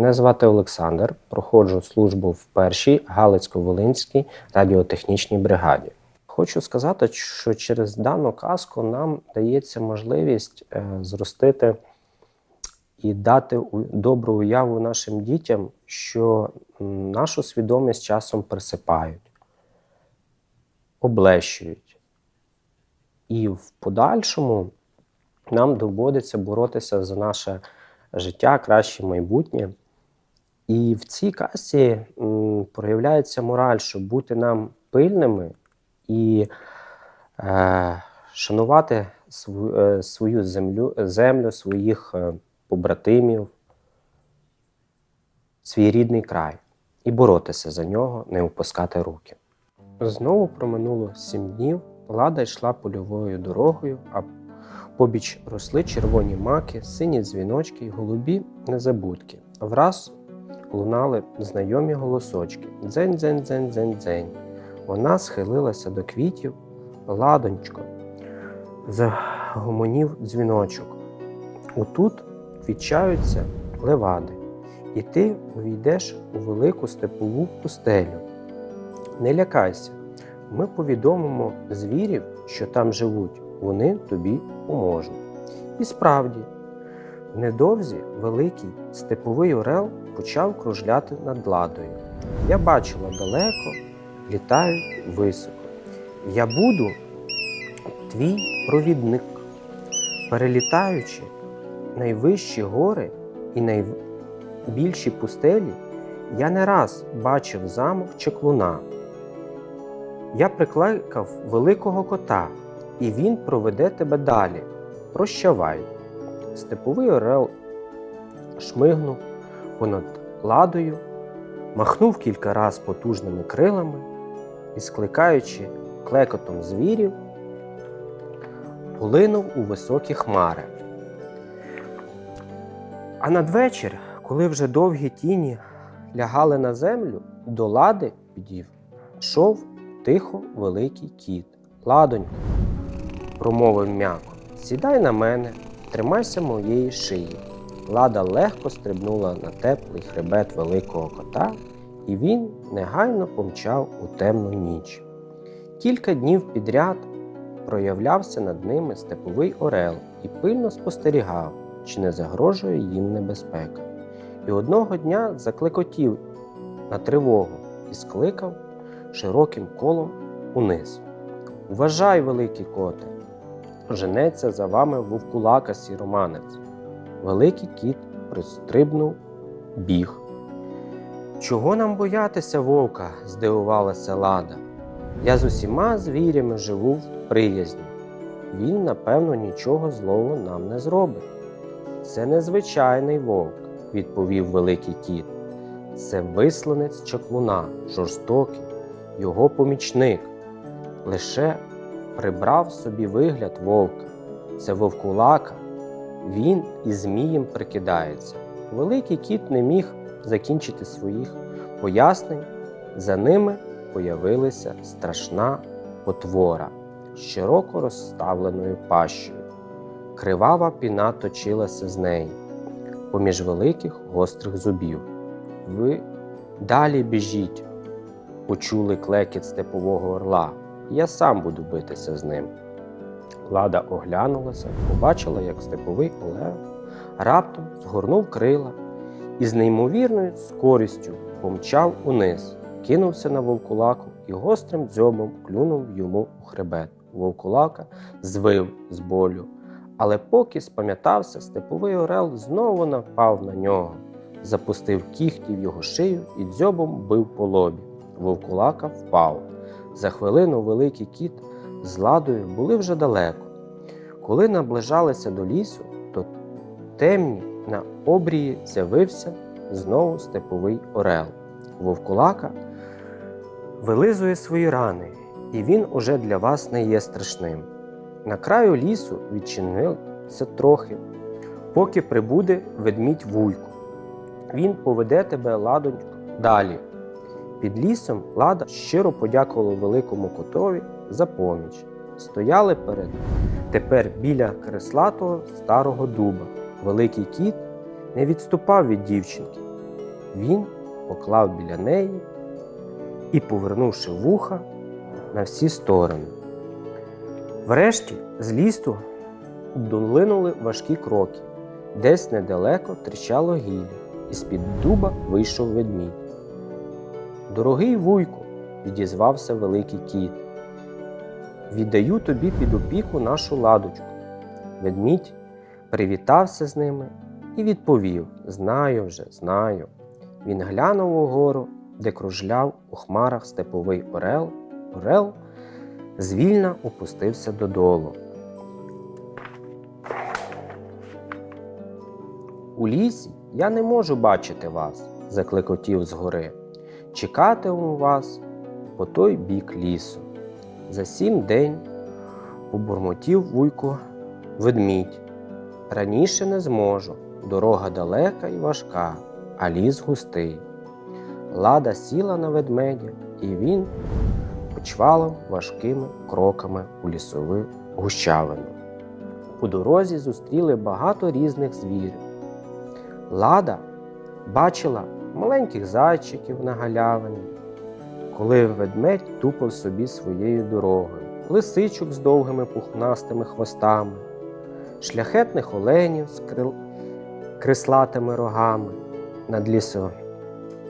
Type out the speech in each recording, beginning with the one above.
Мене звати Олександр. Проходжу службу в першій Галицько-Волинській радіотехнічній бригаді. Хочу сказати, що через дану казку нам дається можливість е, зростити і дати добру уяву нашим дітям, що нашу свідомість часом присипають, облещують. І в подальшому нам доводиться боротися за наше життя, краще майбутнє. І в цій казці м, проявляється мораль, щоб бути нам пильними і е, шанувати свою, е, свою землю, землю, своїх е, побратимів, свій рідний край і боротися за нього, не опускати руки. Знову проминуло сім днів. Лада йшла польовою дорогою, а побіч росли червоні маки, сині дзвіночки й голубі незабудки. Враз лунали знайомі голосочки. Дзень, дзень, дзень, дзень, дзень. Вона схилилася до квітів. Ладонько, загомонів дзвіночок. Отут відчаються левади, і ти увійдеш у велику степову пустелю. Не лякайся, ми повідомимо звірів, що там живуть, вони тобі поможуть. І справді, недовзі великий степовий орел почав кружляти над ладою. Я бачила далеко, літають високо. Я буду твій провідник, перелітаючи найвищі гори і найбільші пустелі, я не раз бачив замок чеклуна. Я прикликав великого кота, і він проведе тебе далі. Прощавай. Степовий орел шмигнув понад ладою, махнув кілька раз потужними крилами і, скликаючи клекотом звірів, полинув у високі хмари. А надвечір, коли вже довгі тіні лягали на землю, до лади підійшов тихо великий кіт. Ладонько, промовив м'яко, сідай на мене, тримайся моєї шиї. Лада легко стрибнула на теплий хребет великого кота, і він негайно помчав у темну ніч. Кілька днів підряд проявлявся над ними степовий орел і пильно спостерігав, чи не загрожує їм небезпека. І одного дня заклекотів на тривогу і скликав широким колом униз. Уважай, великий коте, женеться за вами вовкулака сіроманець. Великий кіт пристрибнув біг. Чого нам боятися вовка? здивувалася лада. Я з усіма звірями живу в приязні. Він, напевно, нічого злого нам не зробить. Це незвичайний вовк, відповів великий кіт. Це висланець чаклуна, жорстокий, його помічник. Лише прибрав собі вигляд вовка. Це вовкулака. Він і змієм прикидається. Великий кіт не міг закінчити своїх пояснень. За ними появилася страшна потвора з широко розставленою пащею. Кривава піна точилася з неї, поміж великих гострих зубів. Ви далі біжіть, почули клекіт степового орла. Я сам буду битися з ним. Лада оглянулася, побачила, як степовий олев раптом згорнув крила і з неймовірною скорістю помчав униз, кинувся на вовкулаку і гострим дзьобом клюнув йому у хребет. Вовкулака звив з болю. Але поки спам'ятався, степовий орел знову напав на нього, запустив кіхті в його шию і дзьобом бив по лобі. Вовкулака впав. За хвилину великий кіт з ладою були вже далеко. Коли наближалися до лісу, то темні на обрії з'явився знову степовий орел. Вовкулака вилизує свої рани, і він уже для вас не є страшним. На краю лісу відчинився трохи, поки прибуде ведмідь вульку. Він поведе тебе ладонько далі. Під лісом лада щиро подякувала великому котові за поміч. Стояли перед тепер біля креслатого старого дуба. Великий кіт не відступав від дівчинки, Він поклав біля неї і, повернувши вуха на всі сторони. Врешті з лісу долинули важкі кроки. Десь недалеко тріщало гілля, і з-під дуба вийшов ведмідь. Дорогий вуйку, відізвався великий кіт. Віддаю тобі під опіку нашу ладочку. Ведмідь привітався з ними і відповів: Знаю вже, знаю. Він глянув угору, де кружляв у хмарах степовий орел. Орел звільно опустився додолу. У лісі я не можу бачити вас, закликотів згори. Чекатиму вас по той бік лісу. За сім день побурмотів вуйко ведмідь. Раніше не зможу. Дорога далека і важка, а ліс густий. Лада сіла на ведмедя, і він почвалив важкими кроками у лісову гущавину. По дорозі зустріли багато різних звірів. Лада бачила маленьких зайчиків на галявині, коли ведмедь тупав собі своєю дорогою, лисичок з довгими пухнастими хвостами, шляхетних оленів з крил... крислатими рогами. Над лісо...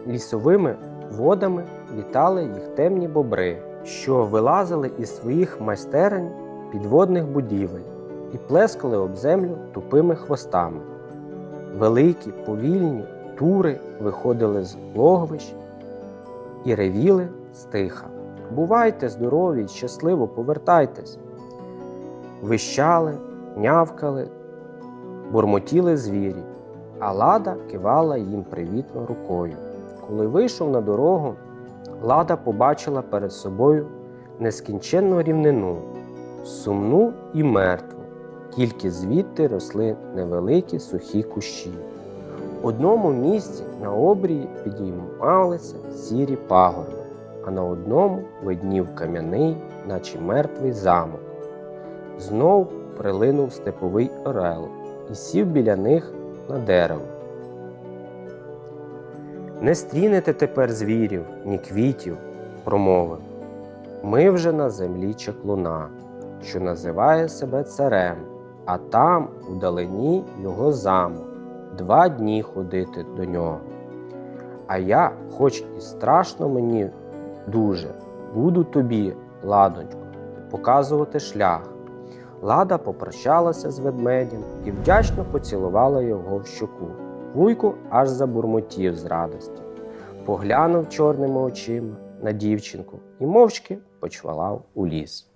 лісовими водами літали їх темні бобри, що вилазили із своїх майстерень підводних будівель і плескали об землю тупими хвостами. Великі, повільні тури виходили з логовищ і ревіли стиха. Бувайте здорові щасливо повертайтесь. Вищали, нявкали, бурмотіли звірі, а лада кивала їм привітно рукою. Коли вийшов на дорогу, лада побачила перед собою нескінченну рівнину, сумну і мертву, тільки звідти росли невеликі сухі кущі. В одному місці на обрії підіймалися сірі пагорби, а на одному виднів кам'яний, наче мертвий замок. Знов прилинув степовий орел і сів біля них на дерево. Не стрінете тепер звірів, ні квітів, промовив. Ми вже на землі чаклуна, що називає себе царем, а там, вдалині, його замок, два дні ходити до нього. А я, хоч і страшно мені дуже, буду тобі, ладонько, показувати шлях. Лада попрощалася з ведмедем і вдячно поцілувала його в щоку. Вуйку аж забурмотів з радості, поглянув чорними очима на дівчинку і мовчки почвалав у ліс.